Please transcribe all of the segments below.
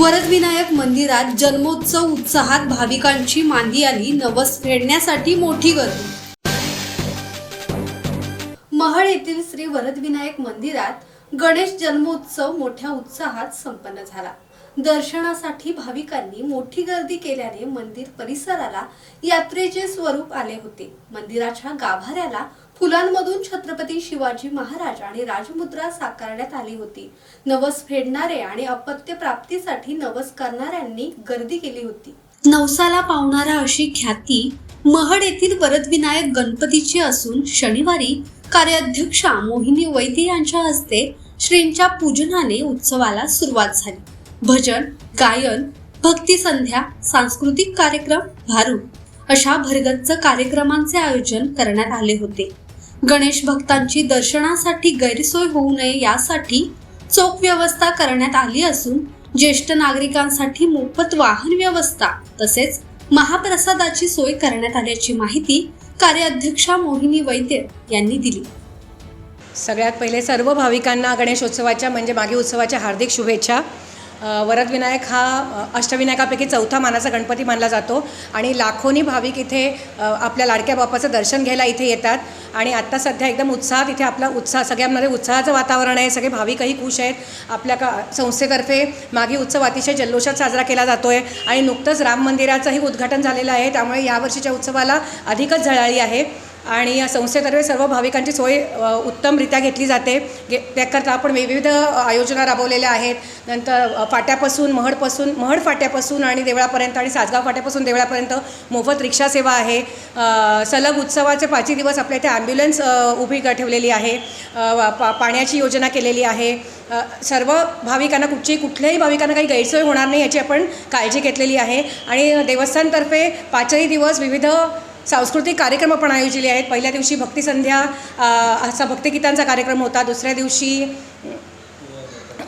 वरदविनायक मंदिरात जन्मोत्सव उत्साहात भाविकांची मांदी आली नवस फेडण्यासाठी मोठी गर्दी. महळ येथील श्री वरदविनायक मंदिरात गणेश जन्मोत्सव मोठ्या उत्साहात संपन्न झाला. दर्शनासाठी भाविकांनी मोठी गर्दी केल्याने मंदिर परिसराला यात्रेचे स्वरूप आले होते. मंदिराच्या गाभाऱ्याला फुलांमधून छत्रपती शिवाजी महाराज आणि राजमुद्रा साकारण्यात आली होती. नवस फेडणारे आणि अपत्य प्राप्तीसाठी नवस करणाऱ्यांनी गर्दी केली होती. नवसाला पावणारा अशी ख्याती महड येथील वरदविनायक गणपतीची असून शनिवारी कार्याध्यक्षा मोहिनी वैद्य यांच्या हस्ते श्रींच्या पूजनाने उत्सवाला सुरुवात झाली. भजन गायन भक्ती संध्या सांस्कृतिक कार्यक्रम भारूड अशा भरगच्च कार्यक्रमांचे आयोजन करण्यात आले होते. गणेश भक्तांची दर्शनासाठी गैरसोय होऊ नये यासाठी चोख व्यवस्था करण्यात आली असून ज्येष्ठ नागरिकांसाठी मोफत वाहन व्यवस्था तसेच महाप्रसादाची सोय करण्यात आल्याची माहिती कार्याध्यक्षा मोहिनी वैद्य यांनी दिली. सगळ्यात पहिले सर्व भाविकांना गणेशोत्सवाच्या म्हणजे मागे उत्सवाच्या हार्दिक शुभेच्छा. वरदविनायक हा अष्टविनायकापैकी चौथा मानाचा गणपती मानला जातो. आणि लाखोनी भाविक इथे आपल्या लाडक्या बाप्पाचं दर्शन घ्यायला इथे येतात. आणि आत्ता सध्या एकदम उत्साहात इथे आपला उत्साह सगळ्यांमध्ये उत्साहाचं वातावरण आहे. सगळे भाविकही खुश आहेत. आपल्या का संस्थेतर्फे मागे उत्सव अतिशय जल्लोषात साजरा केला जातो आहे आणि नुकतंच राम मंदिराचंही उद्घाटन झालेलं आहे. त्यामुळे यावर्षीच्या उत्सवाला अधिकच झळाळी आहे. आणि या संस्थेतर्फे सर्व भाविकांची सोय उत्तमरित्या घेतली जाते. गे त्याकरता आपण विविध आयोजना राबवलेल्या आहेत. नंतर फाट्यापासून महडपासून महड फाट्यापासून आणि देवळापर्यंत आणि सासगाव फाट्यापासून देवळापर्यंत मोफत रिक्षा सेवा आहे. सलग उत्सवाचे पाचही दिवस आपल्या इथे ॲम्ब्युलन्स उभी ठेवलेली आहे. पा पाण्याची योजना केलेली आहे. सर्व भाविकांना कुठच्याही कुठल्याही भाविकांना काही गैरसोय होणार नाही याची आपण काळजी घेतलेली आहे. आणि देवस्थानतर्फे पाचही दिवस विविध सांस्कृतिक कार्यक्रम पण आयोजले आहेत. पहिल्या दिवशी भक्तिसंध्या असा भक्तिगीतांचा कार्यक्रम होता. दुसऱ्या दिवशी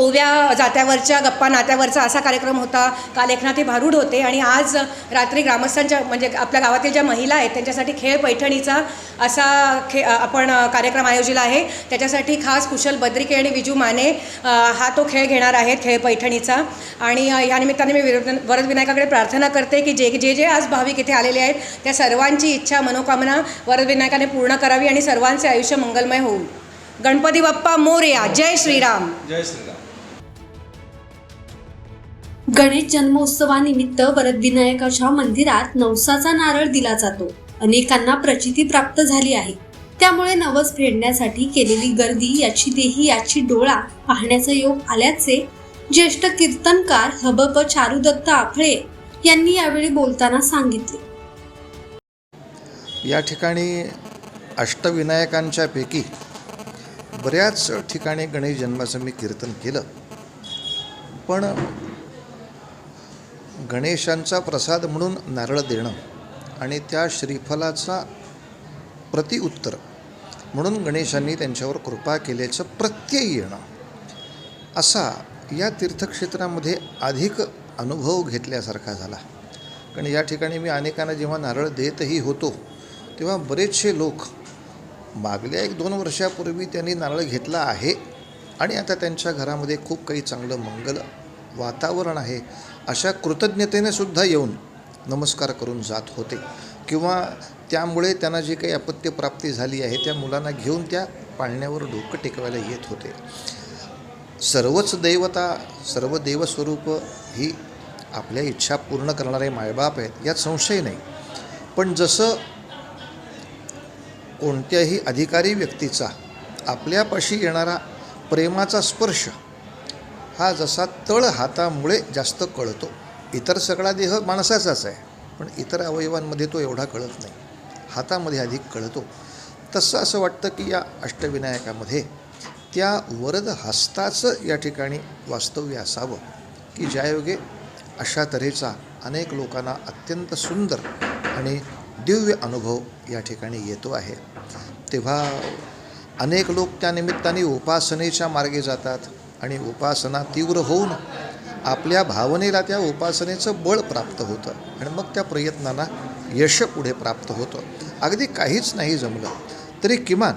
ओव्या जात्यावरच्या गप्पा नात्यावरचा असा कार्यक्रम होता. काल एकनाथी भारूड होते आणि आज रात्री ग्रामस्थांच्या म्हणजे आपल्या गावातील ज्या महिला आहेत त्यांच्यासाठी खेळ पैठणीचा असा खे आपण कार्यक्रम आयोजिला आहे. त्याच्यासाठी खास कुशल बद्रिके आणि विजू माने हा तो खेळ घेणार आहेत खेळ पैठणीचा. आणि यानिमित्ताने या निमित्ताने मी विरद वरदविनायकाकडे प्रार्थना करते की जे जे जे आज भाविक इथे आलेले आहेत त्या सर्वांची इच्छा मनोकामना वरदविनायकाने पूर्ण करावी आणि सर्वांचे आयुष्य मंगलमय होऊ गणपती बाप्पा मोरया जय श्रीराम. जय श्रीराम. गणेश जन्मोत्सवानिमित्त वरदविनायकाच्या मंदिरात नवसाचा नारळ दिला जातो. अनेकांना प्रचिती प्राप्त झाली आहे. त्यामुळे नवस फेडण्यासाठी केलेली गर्दी याची देही याची डोळा पाहण्याचा योग आल्याचे ज्येष्ठ कीर्तनकार हबप चारुदत्त आफळे यांनी यावेळी बोलताना सांगितले. या ठिकाणी अष्टविनायकांच्या पैकी बऱ्याच ठिकाणी गणेश जन्माचं मी कीर्तन केलं. पण गणेशांचा प्रसाद म्हणून नारळ देणं आणि त्या श्रीफलाचा प्रतिउत्तर म्हणून गणेशांनी त्यांच्यावर कृपा केल्याचं प्रत्यय येणं. असा या तीर्थक्षेत्रामध्ये अधिक अनुभव घेतल्यासारखा झाला. कारण या ठिकाणी मी अनेकांना जेव्हा नारळ देतही होतो तेव्हा बरेचसे लोक मागल्या एक दोन वर्षापूर्वी त्यांनी नारळ घेतला आहे आणि आता त्यांच्या घरामध्ये खूप काही चांगलं मंगल वातावरण आहे अशा कृतज्ञतेने सुद्धा येऊन नमस्कार करून जात होते. किंवा त्यामुळे त्यांना जी काही अपत्यप्राप्ती झाली आहे त्या मुलांना घेऊन त्या पाळण्यावर डोकं टेकवायला येत होते. सर्वच दैवता सर्व देवस्वरूप ही आपल्या इच्छा पूर्ण करणारे मायबाप आहेत यात संशय नाही. पण जसं कोणत्याही अधिकारी व्यक्तीचा आपल्यापाशी येणारा प्रेमाचा स्पर्श हा जसा तळ हातामुळे जास्त कळतो. इतर सगळा देह माणसाचाच आहे. पण इतर अवयवांमध्ये तो एवढा कळत नाही. हातामध्ये अधिक कळतो. तसं असं वाटतं की या अष्टविनायकामध्ये त्या वरद हस्ताचं या ठिकाणी वास्तव्य असावं. की ज्यायोगे अशा तऱ्हेचा अनेक लोकांना अत्यंत सुंदर आणि दिव्य अनुभव या ठिकाणी येतो आहे. तेव्हा अनेक लोक त्या निमित्ताने उपासनेच्या मार्गे जातात. आणि उपासना तीव्र होऊन आपल्या भावनेला त्या उपासनेचं बळ प्राप्त होतं आणि मग त्या प्रयत्नांना यश पुढे प्राप्त होतं. अगदी काहीच नाही जमलं तरी किमान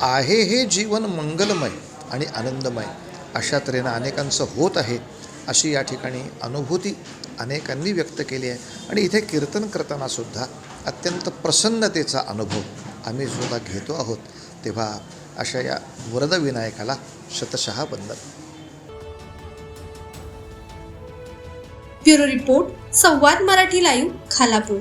आहे हे जीवन मंगलमय आणि आनंदमय अशा तऱ्हेनं अनेकांचं होत आहे अशी या ठिकाणी अनुभूती अनेकांनी व्यक्त केली आहे. आणि इथे कीर्तन करतानासुद्धा अत्यंत प्रसन्नतेचा अनुभव आम्ही सुद्धा घेतो आहोत. तेव्हा अशा या वरदविनायकाला शतशः वंदन. Bureau report Samvad Marathi live Khalapur.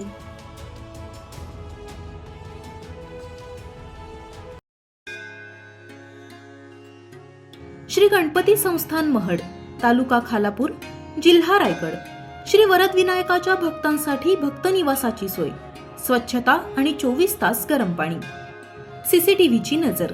Shri Ganpati संस्थान महड तालुका खालापूर जिल्हा रायगड. श्री वरद विनायकाच्या भक्तांसाठी भक्त निवासाची सोय स्वच्छता आणि चोवीस तास गरम पाणी. सीसीटीव्हीची नजर.